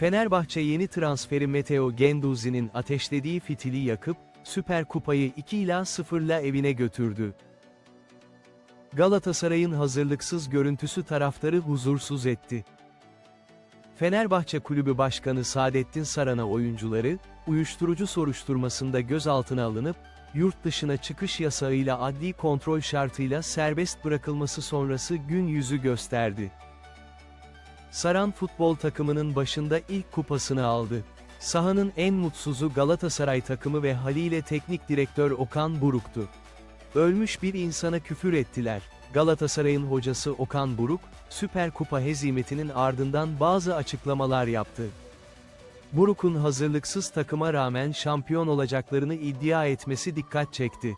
Fenerbahçe yeni transferi Matteo Genduzi'nin ateşlediği fitili yakıp, Süper Kupayı 2 ila 0 ile evine götürdü. Galatasaray'ın hazırlıksız görüntüsü taraftarı huzursuz etti. Fenerbahçe Kulübü Başkanı Saadettin Saran'a oyuncuları, uyuşturucu soruşturmasında gözaltına alınıp, yurt dışına çıkış yasağıyla adli kontrol şartıyla serbest bırakılması sonrası gün yüzü gösterdi. Saran futbol takımının başında ilk kupasını aldı. Sahanın en mutsuzu Galatasaray takımı ve haliyle teknik direktör Okan Buruk'tu. Ölmüş bir insana küfür ettiler. Galatasaray'ın hocası Okan Buruk, Süper Kupa hezimetinin ardından bazı açıklamalar yaptı. Buruk'un hazırlıksız takıma rağmen şampiyon olacaklarını iddia etmesi dikkat çekti.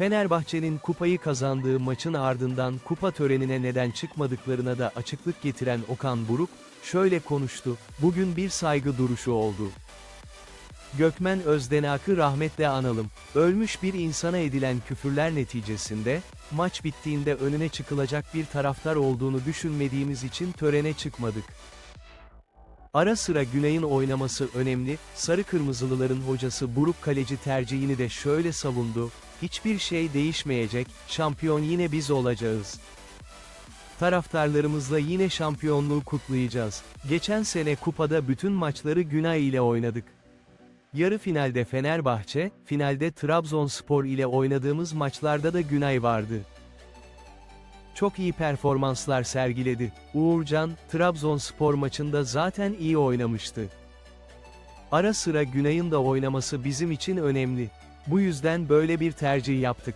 Fenerbahçe'nin kupayı kazandığı maçın ardından kupa törenine neden çıkmadıklarına da açıklık getiren Okan Buruk, şöyle konuştu, bugün bir saygı duruşu oldu. Gökmen Özdenak'ı rahmetle analım. Ölmüş bir insana edilen küfürler neticesinde, maç bittiğinde önüne çıkılacak bir taraftar olduğunu düşünmediğimiz için törene çıkmadık. Ara sıra Günay'ın oynaması önemli, sarı kırmızılıların hocası Buruk kaleci tercihini de şöyle savundu, hiçbir şey değişmeyecek, şampiyon yine biz olacağız. Taraftarlarımızla yine şampiyonluğu kutlayacağız. Geçen sene kupada bütün maçları Günay ile oynadık. Yarı finalde Fenerbahçe, finalde Trabzonspor ile oynadığımız maçlarda da Günay vardı. Çok iyi performanslar sergiledi. Uğurcan, Trabzonspor maçında zaten iyi oynamıştı. Ara sıra Günay'ın da oynaması bizim için önemli. Bu yüzden böyle bir tercih yaptık.